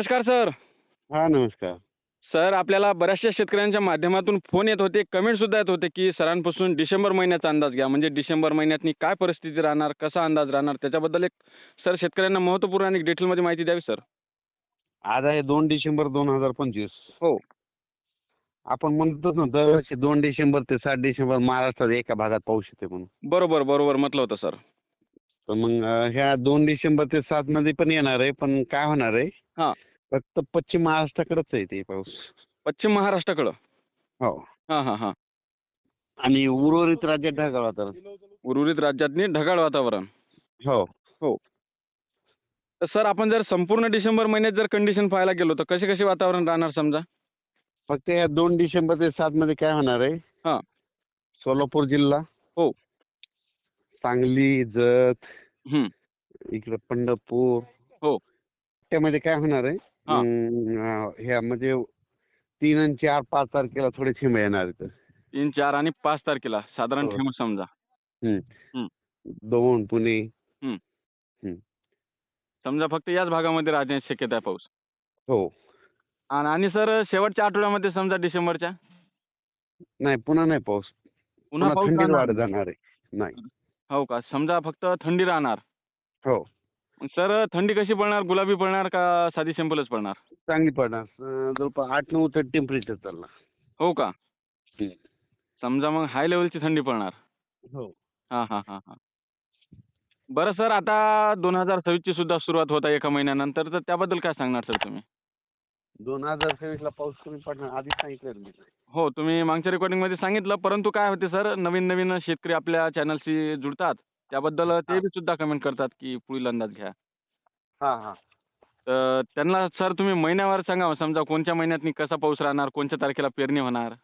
नमस्कार सर. हा नमस्कार. सर आपल्याला बऱ्याचशा शेतकऱ्यांच्या माध्यमातून फोन येत होते कमेंट सुद्धा येत होते की सरांपासून डिसेंबर महिन्याचा अंदाज घ्या. म्हणजे डिसेंबर महिन्यातनी काय परिस्थिती राहणार कसा अंदाज राहणार? त्याच्याबद्दल एक सर शेतकऱ्यांना महत्त्वपूर्ण आणि डिटेलमध्ये माहिती द्यावी सर. आज आहे दोन डिसेंबर दोन हजार पंचवीस. हो. आपण म्हणतोच ना दरवर्षी दोन डिसेंबर ते सात डिसेंबर महाराष्ट्रात एका भागात पाऊस येते म्हणून. बरोबर बरोबर म्हटलं होतं सर. तर मग अं, ह्या दोन डिसेंबर ते सात मध्ये पण येणार आहे पण काय होणार आहे? हा. फक्त पश्चिम महाराष्ट्राकडेच आहे ते पाऊस. पश्चिम महाराष्ट्राकडं? हो. हां हां हां. आणि उर्वरित राज्यात ढगाळ वातावरण. उर्वरित राज्यातनी ढगाळ वातावरण. हो. तर सर आपण जर संपूर्ण डिसेंबर महिन्यात जर कंडिशन पाहायला गेलो तर कसे कसे वातावरण राहणार समजा? फक्त या दोन डिसेंबर ते सात मध्ये काय होणार आहे? हा. सोलापूर जिल्हा. हो. सांगली जत. हं. इकडे पंढरपूर. हो. त्यामध्ये काय होणार आहे? हा. अं, ह्या म्हणजे तीन आणि चार पाच तारखेला थोडे थेंब येणार आहेत. तीन चार आणि पाच तारखेला. साधारण हो. ठेवू समजा. दोन पुणे. समजा फक्त याच भागामध्ये राहण्याची शक्यता आहे पाऊस. हो. आणि आणि सर शेवटच्या आठवड्यामध्ये समजा डिसेंबरच्या? नाही पुन्हा नाही पाऊस. पुन्हा पुन्हा पाऊस थंडीत राहणार? वाढ जाणार आहे. नाही. हो का? समजा फक्त थंडी राहणार. हो. सर थंडी कशी पडणार? गुलाबी पडणार का साधी सिंपलच पडणार? चांगली पडणार. अं, जवळपास आठ नऊ तर टेम्परेचर चालणार. हो का. समजा मग हाय लेवलची थंडी पडणार. हो. हां हां हां हां. बरं सर आता दोन हजार सव्वीसची सुद्धा सुरुवात होत आहे एका महिन्यानंतर. तर त्याबद्दल काय सांगणार सर तुम्ही? दोन हजार सव्वीसला पाऊस कमी पडणार आधीच सांगितलं मी. हो तुम्ही मागच्या रेकॉर्डिंगमध्ये सांगितलं. परंतु काय होते सर नवीन नवीन शेतकरी आपल्या चॅनलशी जुळतात. त्याबद्दल ते बी सुद्धा कमेंट करतात की पुढील अंदाज घ्या. हां हां. तर त्यांना सर तुम्ही महिन्यावर सांगा समजा कोणत्या महिन्यातनी कसा पाऊस राहणार? कोणत्या तारखेला पेरणी होणार?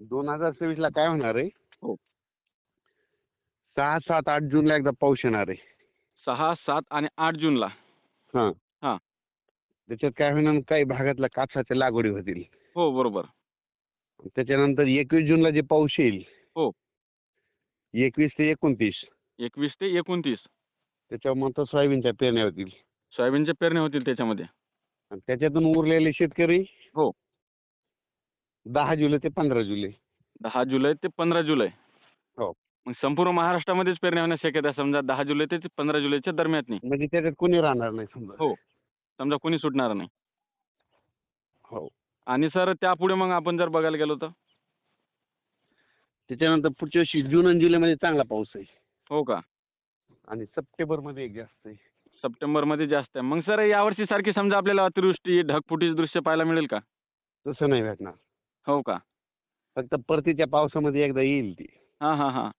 दोन हजार सव्वीसला काय होणार आहे? हो. सहा सात आठ जूनला एकदा पाऊस येणार आहे. सहा सात आणि आठ जूनला. हां. हां. त्याच्यात काय होणार काही भागातल्या कापसाच्या लागवडी होतील. हो बरोबर. त्याच्यानंतर एकवीस जूनला जे पाऊस येईल. हो. एकवीस ते एकोणतीस. एकवीस ते एकोणतीस. त्याच्यावर मग सोयाबीनच्या पेरण्या होतील. सोयाबीनच्या पेरणी होतील त्याच्यामध्ये. आणि त्याच्यातून उरलेले शेतकरी? हो. दहा जुलै ते पंधरा जुलै. दहा जुलै ते पंधरा जुलै. हो. मग संपूर्ण महाराष्ट्रामध्येच पेरणी होण्याची शक्यता आहे. समजा दहा जुलै ते पंधरा जुलैच्या दरम्यान म्हणजे त्याच्यात कोणी राहणार नाही समजा? हो. समजा कोणी सुटणार नाही. हो. आणि सर त्यापुढे मग आपण जर बघायला गेलो तर? त्याच्यानंतर पुढच्या वर्षी जून आणि जुलैमध्ये चांगला पाऊस आहे. हो का? आणि सप्टेंबरमध्ये एक जास्त आहे. सप्टेंबरमध्ये जास्त आहे. मग सर यावर्षी सारखी समजा आपल्याला अतिवृष्टी ढगफुटीचं दृश्य पाहायला मिळेल का? तसं नाही भेटणार. हो का? फक्त परतीच्या पावसामध्ये एकदा येईल ती. हां हां हां.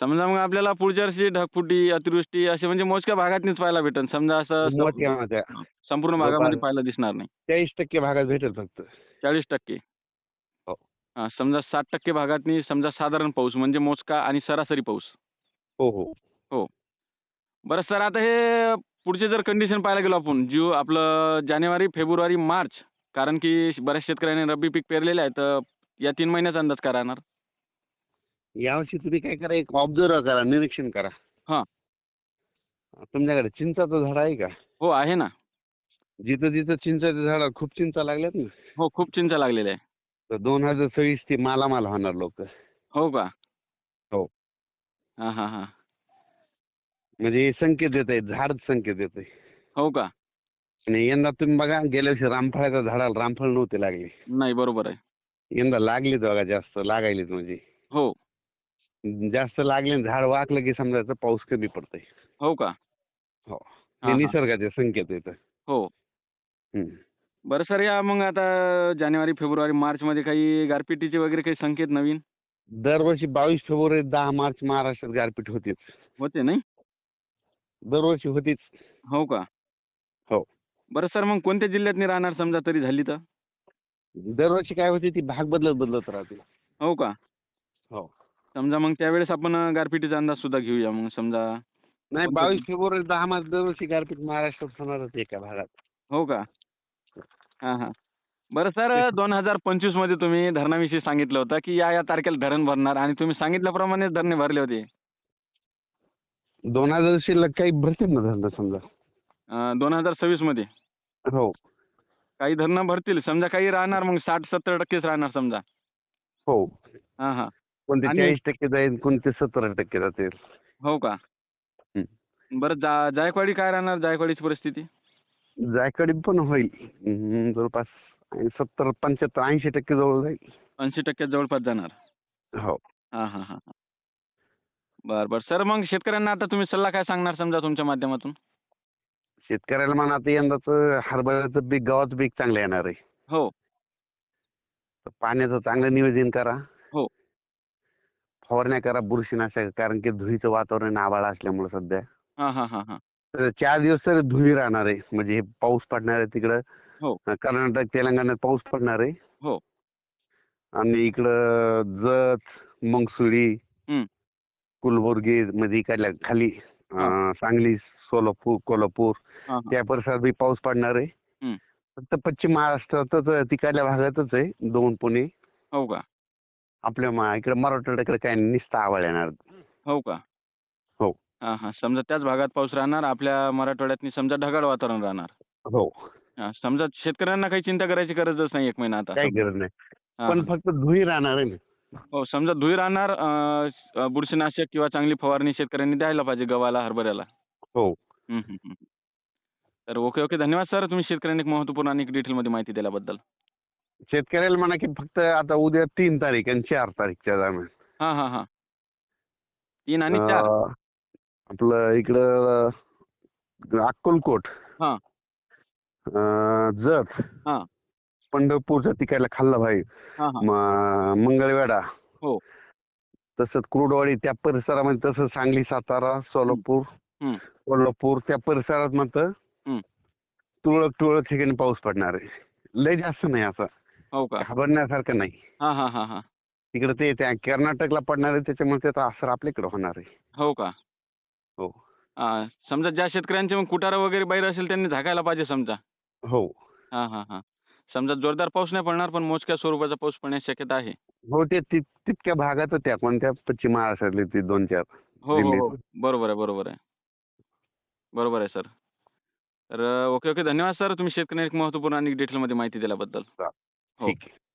समजा मग आपल्याला पुढच्या वर्षी ढगफुटी अतिवृष्टी असे म्हणजे मोजक्या भागातनीच पाहायला भेटेल समजा असं मोठ्या संपूर्ण भागामध्ये. पाहायला दिसणार नाही. चाळीस टक्के भागात भेटेल फक्त. चाळीस टक्के. समजा साठ टक्के भागातनी समजा साधारण पाऊस म्हणजे मोजका आणि सरासरी पाऊस. हो हो. बरं सर आता हे पुढचे जर कंडिशन पाहायला गेलो आपण जू आपलं जानेवारी फेब्रुवारी मार्च कारण की बऱ्याच शेतकऱ्यांनी रब्बी पीक पेरलेलं आहे तर या तीन महिन्याचा अंदाज काय राहणार? यावर्षी तुम्ही काय करा एक ऑब्झर्व करा निरीक्षण करा. हां. तुमच्याकडे चिंचाचं झाड आहे का? हो आहे ना. जिथं जिथं चिंचाच्या झाडाला खूप चिंचा लागल्यात ना? हो खूप चिंचा लागलेल्या आहे तर दोन हजार सव्वीस ती मालामाल होणार लोक हो का? हो. हां हां हां. म्हणजे हे संकेत देत आहे झाड संकेत देत आहे हो का? आणि यंदा तुम्ही बघा गेल्या वर्षी रामफळाच्या झाडाला रामफळ नव्हते लागले. नाही बरोबर आहे. यंदा लागलेत बघा जास्त लागायलेत म्हणजे. हो. जास्त लागले आणि झाड वाकलं की समजायचं पाऊस कमी पडतोय. हो का? हो. हां, हे हां. निसर्गाचे संकेत येतं हो. हम्म. बरं सर या मग आता जानेवारी फेब्रुवारी मार्चमध्ये काही गारपिटीचे वगैरे काही संकेत नवीन? दरवर्षी बावीस फेब्रुवारी दहा मार्च महाराष्ट्रात गारपीट होतीच. होते नाही? दरवर्षी होतीच. हो का? हो. बरं सर मग कोणत्या जिल्ह्यातनी राहणार समजा तरी झाली तर? दरवर्षी काय होते ती भाग बदलत बदलत राहते. हो का? हो. समजा मग त्यावेळेस आपण गारपिटीचा अंदाज सुद्धा घेऊया मग समजा. नाही बावीस फेब्रुवारी दहा मार्च दरवर्षी गारपीट महाराष्ट्रात होणारच एका भागात. हो का? हां हां. बरं सर दोन हजार पंचवीसमध्ये तुम्ही धरणाविषयी सांगितलं होतं की या या तारखेला धरण भरणार आणि तुम्ही सांगितल्याप्रमाणे धरणे भरले होते. दोन हजार शिल्लक काही भरते ना धंदा समजा? दोन हजार सव्वीसमध्ये हो. काही धरणं भरतील. समजा काही राहणार मग साठ सत्तर टक्केच राहणार समजा. हो. हां हां. कोणते आणि- चाळीस टक्के जाईल कोणते सत्तर टक्के जातील? हो का? बरं जा जायकवाडी काय राहणार? जायकवाडीची परिस्थिती? जायकडे पण होईल. हम्म, जवळपास सत्तर पंच्याहत्तर ऐंशी टक्के जवळ जाईल. ऐंशी टक्क्यात जवळपास जाणार. हो हां. हां हां हां. बरं बरं. सर मग शेतकऱ्यांना आता तुम्ही सल्ला काय सांगणार समजा तुमच्या माध्यमातून? शेतकऱ्याला म्हणा आता यंदाच हरभऱ्याचं पीक गव्हाचं पीक चांगलं येणार आहे. हो. तर पाण्याचं चांगलं नियोजन करा. हो. फवारण्या करा बुरशीनाशक कारण की धुळीचं वातावरण आभाळ असल्यामुळे सध्या. हां हां हां हां. तर चार दिवस तर धुळी राहणार आहे. म्हणजे हे पाऊस पडणार आहे तिकडं. हो. कर्नाटक तेलंगणात पाऊस पडणार आहे. हो. आणि इकडं जत मंगसुरी हं. कुलबुर्गी म्हणजे इकडल्या खाली अं, सांगली सोलापूर कोल्हापूर हां हां. त्या परिसरात बी पाऊस पडणार आहे. फक्त पश्चिम महाराष्ट्रातच तिकडल्या भागातच आहे. दोन पुणे. हो का? आपल्या इकडे मराठवाड्याकडे काय नुसतं आवाळ येणार. हो का? हो. हां हां. समजा त्याच भागात पाऊस राहणार आपल्या मराठवाड्यात समजा ढगाळ वातावरण राहणार. हो. हां समजा शेतकऱ्यांना काही चिंता करायची गरजच नाही एक महिना आता. काही गरज नाही. हां, पण हां. फक्त धुळी राहणार आहे ना? हो समजा धुळी राहणार अं, स- अं, बुरशीनाशक किंवा चांगली फवारणी शेतकऱ्यांनी द्यायला पाहिजे गव्हाला हरभऱ्याला. हो. हं, हं, हं. तर ओके ओके. धन्यवाद सर. तुम्ही शेतकऱ्यांनी एक महत्त्वपूर्ण आणि डिटेलमध्ये माहिती दिल्याबद्दल. शेतकऱ्याला म्हणा की फक्त आता उद्या तीन तारीख आणि चार तारीखच्या दरम्यान. हां हां हां. तीन आणि चार. अं, आपलं इकडं अक्कलकोट. हां. जत. हां. पंढरपूरचा तिकडला खाल्ला भाई. हां हां. मंगळवेढा. हो. तसंच क्रूडवाडी त्या परिसरामध्ये तसं सांगली सातारा सोलापूर. कोल्हापूर त्या परिसरात मात्र हं. तुरळक तुरळक ठिकाणी पाऊस पडणार आहे. लय जास्त नाही असं. हो का? घाबरण्यासारखं नाही. हां हां हां हां. तिकडे ते त्या कर्नाटकला पडणार आहे त्याच्यामुळे त्याचा असर आपल्याकडे होणार आहे. हो का? हो. हां समजा ज्या शेतकऱ्यांचे मग कुटारा वगैरे बाहेर असेल त्यांनी झाकायला पाहिजे समजा. हो. हां हां हां. समजा जोरदार पाऊस नाही पडणार पण मोजक्या स्वरूपाचा पाऊस पडण्याची शक्यता आहे. हो ते ति- तितक्या भागात त्या कोणत्या पश्चिम महाराष्ट्रातले ते दोन चार हो हो हो. बरोबर आहे बरोबर आहे. बरोबर आहे सर. तर ओके ओके. धन्यवाद सर. तुम्ही शेतकऱ्यांनी एक महत्त्वपूर्ण आणि डिटेलमध्ये माहिती दिल्याबद्दल. हो. ठीक आहे.